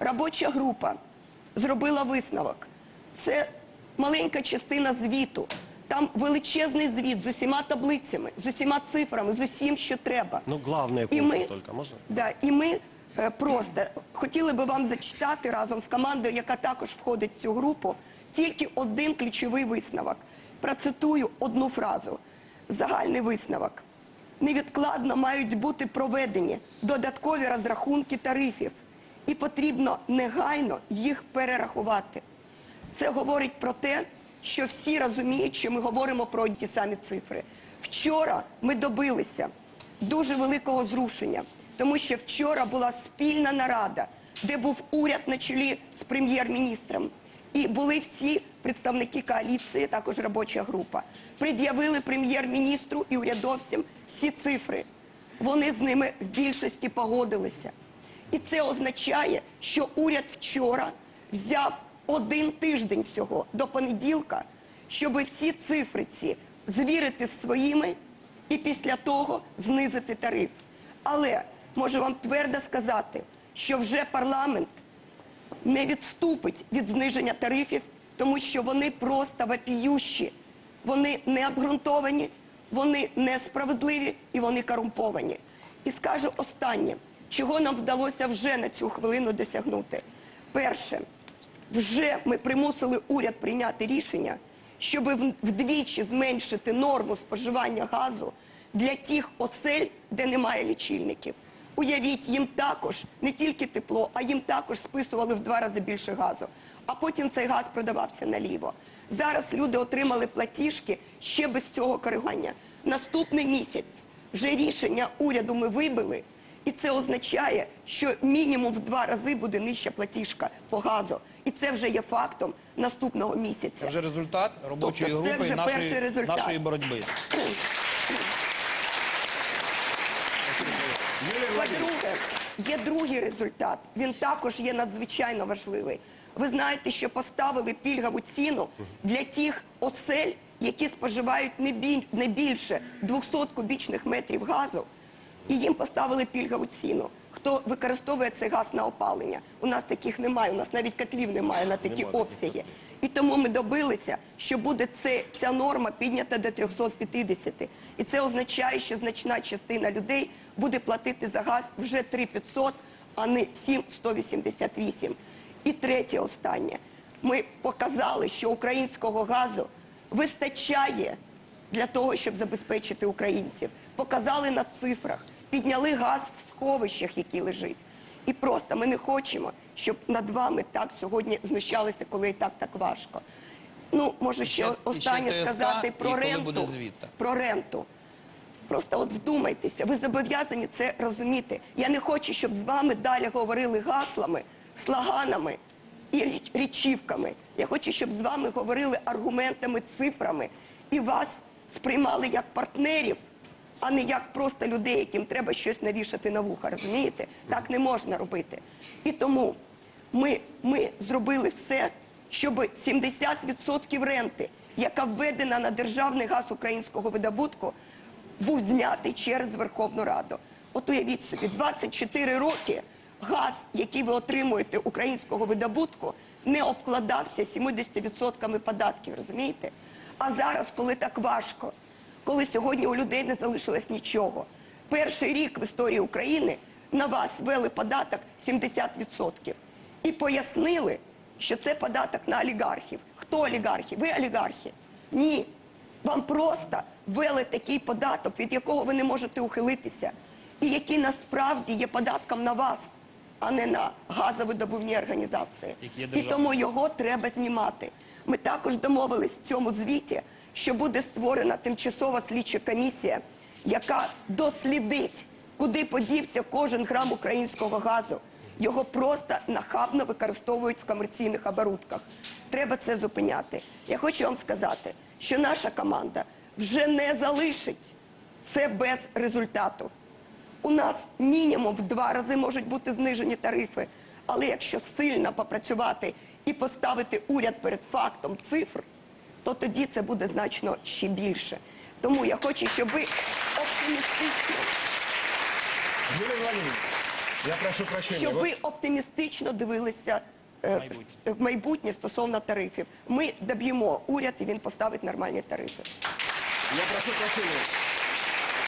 Робоча група зробила висновок. Це маленька частина звіту. Там величезний звіт з усіма таблицями, з усіма цифрами, з усім, що треба. Ну, пункты ми, только, можно? да, і ми е, просто хотіли би вам зачитати разом з командою, яка також входить в цю групу, тільки один ключовий висновок. Процитую одну фразу. Загальний висновок. Невідкладно мають бути проведені додаткові розрахунки тарифів, і потрібно негайно їх перерахувати. Це говорить про те, що всі розуміють, що ми говоримо про ті самі цифри. Вчора ми добилися дуже великого зрушення, тому що вчора була спільна нарада, де був уряд на чолі з прем'єр-міністром. І були всі представники коаліції, також робоча група. Пред'явили прем'єр-міністру і урядовцям всі цифри. Вони з ними в більшості погодилися. І це означає, що уряд вчора взяв один тиждень всього до понеділка, щоб всі цифри ці звірити з своїми і після того знизити тариф. Але можу вам твердо сказати, що вже парламент не відступить від зниження тарифів, тому що вони просто вопіющі, вони не обґрунтовані, вони несправедливі і вони корумповані. І скажу останнє, чого нам вдалося вже на цю хвилину досягнути. Перше, вже ми примусили уряд прийняти рішення, щоб вдвічі зменшити норму споживання газу для тих осель, де немає лічильників. Уявіть, їм також не тільки тепло, а їм також списували в два рази більше газу. А потім цей газ продавався наліво. Зараз люди отримали платіжки ще без цього коригування. Наступний місяць вже рішення уряду ми вибили, і це означає, що мінімум в два рази буде нижча платіжка по газу. І це вже є фактом наступного місяця. Це вже результат робочої Тобто групи нашої, результат. нашої боротьби. По-друге, є другий результат. Він також є надзвичайно важливий. Ви знаєте, що поставили пільгову ціну для тих осель, які споживають не більше 200 кубічних метрів газу, і їм поставили пільгову ціну. Хто використовує цей газ на опалення? У нас таких немає, у нас навіть котлів немає на такі Немає обсяги. І тому ми добилися, що буде це, ця норма піднята до 350. І це означає, що значна частина людей буде платити за газ вже 3500, а не 7188. І третє останнє. Ми показали, що українського газу вистачає для того, щоб забезпечити українців. Показали на цифрах, підняли газ в сховищах, який лежить. І просто ми не хочемо, щоб над вами так сьогодні знущалися, коли і так так важко. Ну, може, ще, ще- останнє ще ТСК, сказати про ренту. Про ренту. Просто от вдумайтеся, ви зобов'язані це розуміти. Я не хочу, щоб з вами далі говорили гаслами, слоганами і річ- річівками. Я хочу, щоб з вами говорили аргументами, цифрами і вас сприймали як партнерів, а не як просто людей, яким треба щось навішати на вуха. Розумієте? Так не можна робити. І тому ми, ми зробили все, щоб 70% ренти, яка введена на державний газ українського видобутку, був знятий через Верховну Раду. От уявіть собі, 24 роки газ, який ви отримуєте українського видобутку, не обкладався 70% податків, розумієте? А зараз, коли так важко, коли сьогодні у людей не залишилось нічого, перший рік в історії України на вас ввели податок 70% і пояснили, що це податок на олігархів. Хто олігархи? Ви олігархи? Ні. Вам просто ввели такий податок, від якого ви не можете ухилитися, і який насправді є податком на вас, а не на газовидобувні організації. І тому його треба знімати. Ми також домовились в цьому звіті, що буде створена тимчасова слідча комісія, яка дослідить, куди подівся кожен грам українського газу. Його просто нахабно використовують в комерційних оборудках. Треба це зупиняти. Я хочу вам сказати, що наша команда вже не залишить це без результату. У нас мінімум в два рази можуть бути знижені тарифи. Але якщо сильно попрацювати і поставити уряд перед фактом цифр, то тоді це буде значно ще більше. Тому я хочу, щоб ви оптимістично Юлія Владимирівна, Я прошу прощения. щоб ви оптимістично дивилися е, в майбутнє стосовно тарифів. Ми доб'ємо уряд і він поставить нормальні тарифи. Я прошу прощения.